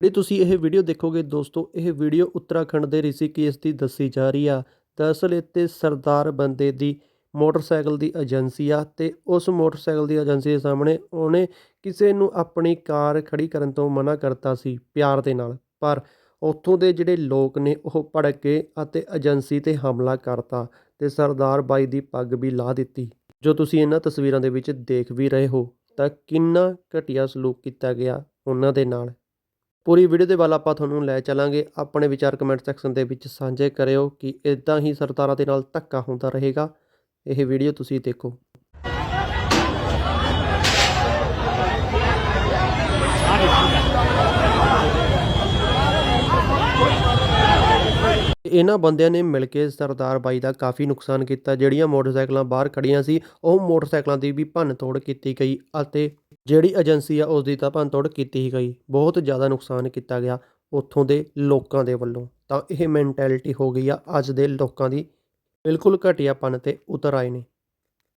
ਜਿਹੜੀ ਤੁਸੀਂ ਇਹ ਵੀਡੀਓ ਦੇਖੋਗੇ ਦੋਸਤੋ, ਇਹ ਵੀਡੀਓ ਉੱਤਰਾਖੰਡ ਦੇ ਰਿਸ਼ੀਕੇਸ਼ ਦੀ ਦੱਸੀ ਜਾ ਰਹੀ ਆ। ਦਰਅਸਲ ਇੱਥੇ ਸਰਦਾਰ ਬੰਦੇ ਦੀ ਮੋਟਰਸਾਈਕਲ ਦੀ ਏਜੰਸੀ ਆ ਤੇ ਉਸ ਮੋਟਰਸਾਈਕਲ ਦੀ ਏਜੰਸੀ ਦੇ ਸਾਹਮਣੇ ਉਹਨੇ ਕਿਸੇ ਨੂੰ ਆਪਣੀ ਕਾਰ ਖੜੀ ਕਰਨ ਤੋਂ ਮਨਾ ਕਰਤਾ ਸੀ ਪਿਆਰ ਦੇ ਨਾਲ। ਪਰ ਉੱਥੋਂ ਦੇ ਜਿਹੜੇ ਲੋਕ ਨੇ, ਉਹ ਭੜਕ ਕੇ ਅਤੇ ਏਜੰਸੀ ਤੇ ਹਮਲਾ ਕਰਤਾ ਤੇ ਸਰਦਾਰ ਬਾਈ ਦੀ ਪੱਗ ਵੀ ਲਾ ਦਿੱਤੀ। ਜੋ ਤੁਸੀਂ ਇਹਨਾਂ ਤਸਵੀਰਾਂ ਦੇ ਵਿੱਚ ਦੇਖ ਵੀ ਰਹੇ ਹੋ, ਤਾਂ ਕਿੰਨਾ ਘਟੀਆ ਸਲੂਕ ਕੀਤਾ ਗਿਆ ਉਹਨਾਂ ਦੇ ਨਾਲ। ਪੂਰੀ ਵੀਡੀਓ ਦੇ ਵੱਲ ਆਪਾਂ ਤੁਹਾਨੂੰ ਲੈ ਚੱਲਾਂਗੇ। ਆਪਣੇ ਵਿਚਾਰ ਕਮੈਂਟ ਸੈਕਸ਼ਨ ਦੇ ਵਿੱਚ ਸਾਂਝੇ ਕਰਿਓ ਕਿ ਇਦਾਂ ਹੀ ਸਰਦਾਰਾਂ ਦੇ ਨਾਲ ਧੱਕਾ ਹੁੰਦਾ ਰਹੇਗਾ। ਇਹ ਵੀਡੀਓ ਤੁਸੀਂ ਦੇਖੋ। ਇਹਨਾਂ ਬੰਦਿਆਂ ਨੇ ਮਿਲ ਕੇ ਸਰਦਾਰ ਬਾਈ ਦਾ ਕਾਫੀ ਨੁਕਸਾਨ ਕੀਤਾ। ਜਿਹੜੀਆਂ ਮੋਟਰਸਾਈਕਲਾਂ ਬਾਹਰ ਖੜੀਆਂ ਸੀ, ਉਹ ਮੋਟਰਸਾਈਕਲਾਂ ਦੀ ਵੀ ਭੰਨ ਤੋੜ ਕੀਤੀ ਗਈ ਅਤੇ ਜਿਹੜੀ ਏਜੰਸੀ ਆ ਉਸ ਦੀ ਤਾਂ ਭੰਨ ਤੋੜ ਕੀਤੀ ਹੀ ਗਈ। ਬਹੁਤ ਜ਼ਿਆਦਾ ਨੁਕਸਾਨ ਕੀਤਾ ਗਿਆ ਉੱਥੋਂ ਦੇ ਲੋਕਾਂ ਦੇ ਵੱਲੋਂ। ਤਾਂ ਇਹ ਮੈਂਟੈਲਿਟੀ ਹੋ ਗਈ ਆ, ਅੱਜ ਦੇ ਲੋਕਾਂ ਦੀ ਬਿਲਕੁਲ ਘਟੀਆਪਨ ਤੇ ਉਤਰ ਆਏ ਨੇ।